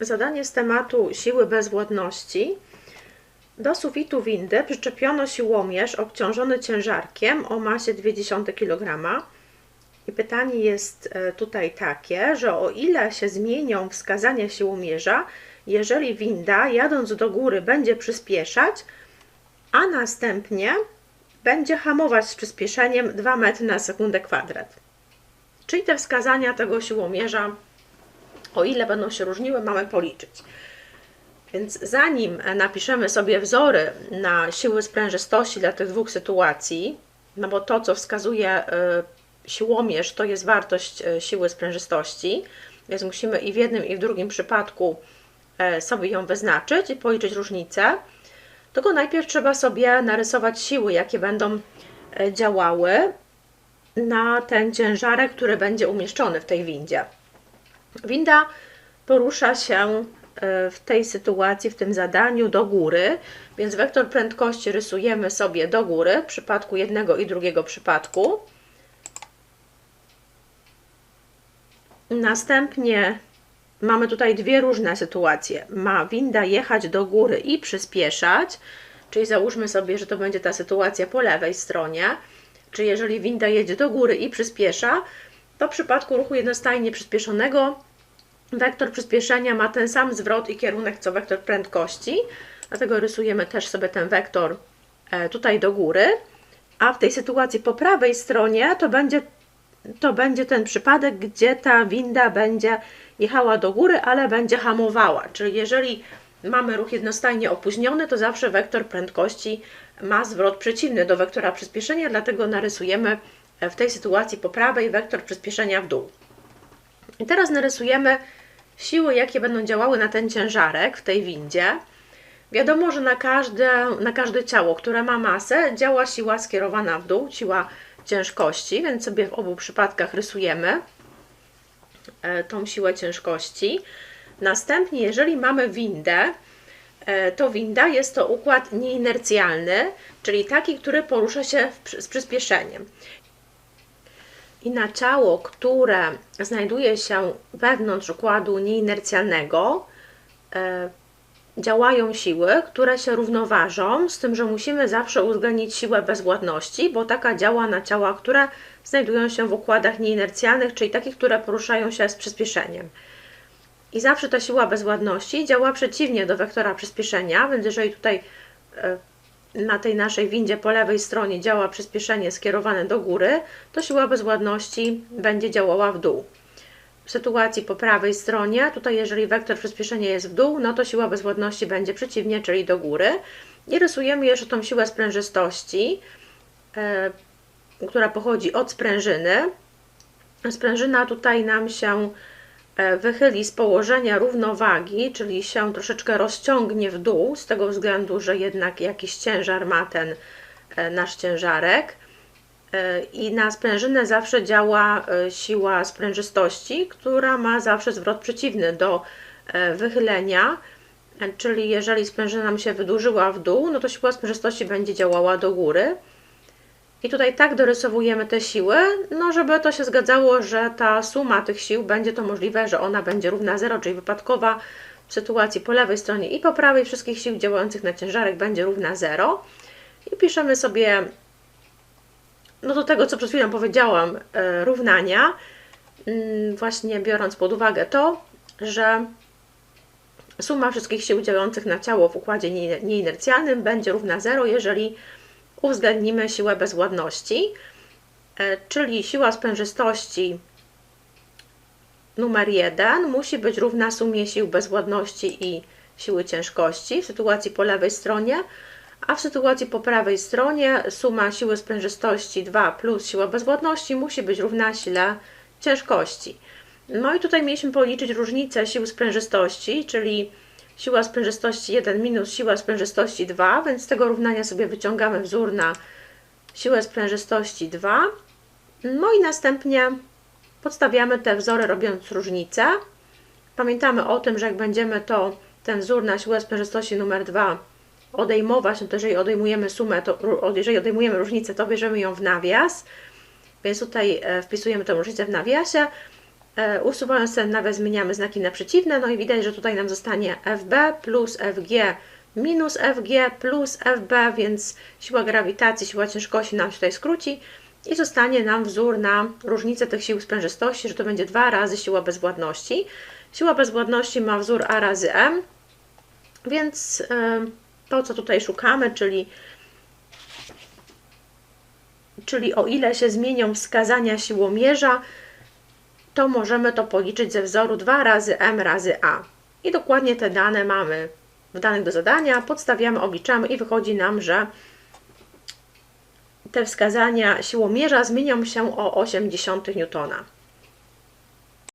Zadanie z tematu siły bezwładności. Do sufitu windy przyczepiono siłomierz obciążony ciężarkiem o masie 0,2 kg. I pytanie jest e, tutaj takie, że o ile się zmienią wskazania siłomierza, jeżeli winda jadąc do góry będzie przyspieszać, a następnie będzie hamować z przyspieszeniem 2 metry na sekundę kwadrat. Czyli te wskazania tego siłomierza o ile będą się różniły, mamy policzyć. Więc zanim napiszemy sobie wzory na siły sprężystości dla tych dwóch sytuacji, no bo to, co wskazuje y, siłomierz, to jest wartość y, siły sprężystości, więc musimy i w jednym, i w drugim przypadku e, sobie ją wyznaczyć i policzyć różnicę, tylko najpierw trzeba sobie narysować siły, jakie będą e, działały na ten ciężarek, który będzie umieszczony w tej windzie. Winda porusza się e, w tej sytuacji, w tym zadaniu do góry, więc wektor prędkości rysujemy sobie do góry w przypadku jednego i drugiego przypadku. Następnie mamy tutaj dwie różne sytuacje. Ma winda jechać do góry i przyspieszać, czyli załóżmy sobie, że to będzie ta sytuacja po lewej stronie. Czyli jeżeli winda jedzie do góry i przyspiesza, to w przypadku ruchu jednostajnie przyspieszonego wektor przyspieszenia ma ten sam zwrot i kierunek co wektor prędkości, dlatego rysujemy też sobie ten wektor e, tutaj do góry, a w tej sytuacji po prawej stronie to będzie, to będzie ten przypadek, gdzie ta winda będzie jechała do góry, ale będzie hamowała, czyli jeżeli mamy ruch jednostajnie opóźniony, to zawsze wektor prędkości ma zwrot przeciwny do wektora przyspieszenia, dlatego narysujemy w tej sytuacji po prawej wektor przyspieszenia w dół. I teraz narysujemy siły, jakie będą działały na ten ciężarek w tej windzie. Wiadomo, że na każde, na każde ciało, które ma masę, działa siła skierowana w dół, siła ciężkości, więc sobie w obu przypadkach rysujemy e, tą siłę ciężkości. Następnie, jeżeli mamy windę, e, to winda jest to układ nieinercjalny, czyli taki, który porusza się z przyspieszeniem i na ciało, które znajduje się wewnątrz układu nieinercjalnego, e, działają siły, które się równoważą, z tym, że musimy zawsze uwzględnić siłę bezwładności, bo taka działa na ciała, które znajdują się w układach nieinercjalnych, czyli takich, które poruszają się z przyspieszeniem. I zawsze ta siła bezwładności działa przeciwnie do wektora przyspieszenia, więc jeżeli tutaj e, na tej naszej windzie po lewej stronie działa przyspieszenie skierowane do góry, to siła bezwładności będzie działała w dół. W sytuacji po prawej stronie, tutaj jeżeli wektor przyspieszenia jest w dół, no to siła bezwładności będzie przeciwnie, czyli do góry. I rysujemy jeszcze tą siłę sprężystości, e, która pochodzi od sprężyny. Sprężyna tutaj nam się wychyli z położenia równowagi, czyli się troszeczkę rozciągnie w dół, z tego względu, że jednak jakiś ciężar ma ten e, nasz ciężarek. E, I na sprężynę zawsze działa siła sprężystości, która ma zawsze zwrot przeciwny do wychylenia. Czyli jeżeli sprężyna nam się wydłużyła w dół, no to siła sprężystości będzie działała do góry. I tutaj tak dorysowujemy te siły, no żeby to się zgadzało, że ta suma tych sił będzie to możliwe, że ona będzie równa 0, czyli wypadkowa w sytuacji po lewej stronie i po prawej wszystkich sił działających na ciężarek będzie równa 0. I piszemy sobie, no do tego, co przed chwilą powiedziałam, e, równania, mm, właśnie biorąc pod uwagę to, że suma wszystkich sił działających na ciało w układzie nieinercjalnym będzie równa 0, jeżeli uwzględnimy siłę bezwładności, e, czyli siła sprężystości numer 1 musi być równa sumie sił bezwładności i siły ciężkości w sytuacji po lewej stronie, a w sytuacji po prawej stronie suma siły sprężystości 2 plus siła bezwładności musi być równa sile ciężkości. No i tutaj mieliśmy policzyć różnicę sił sprężystości, czyli siła sprężystości 1 minus siła sprężystości 2, więc z tego równania sobie wyciągamy wzór na siłę sprężystości 2. No i następnie podstawiamy te wzory robiąc różnicę. Pamiętamy o tym, że jak będziemy to ten wzór na siłę sprężystości numer 2 odejmować, no to jeżeli odejmujemy sumę, to jeżeli odejmujemy różnicę, to bierzemy ją w nawias. Więc tutaj e, wpisujemy tę różnicę w nawiasie. E, Usuwając ten nawias zmieniamy znaki na przeciwne, no i widać, że tutaj nam zostanie FB plus FG minus FG plus FB, więc siła grawitacji, siła ciężkości nam się tutaj skróci i zostanie nam wzór na różnicę tych sił sprężystości, że to będzie 2 razy siła bezwładności. Siła bezwładności ma wzór A razy M, więc e, to, co tutaj szukamy, czyli czyli o ile się zmienią wskazania siłomierza, to możemy to policzyć ze wzoru 2 razy m razy a. I dokładnie te dane mamy w danych do zadania, podstawiamy, obliczamy i wychodzi nam, że te wskazania siłomierza zmienią się o 0,8 newtona.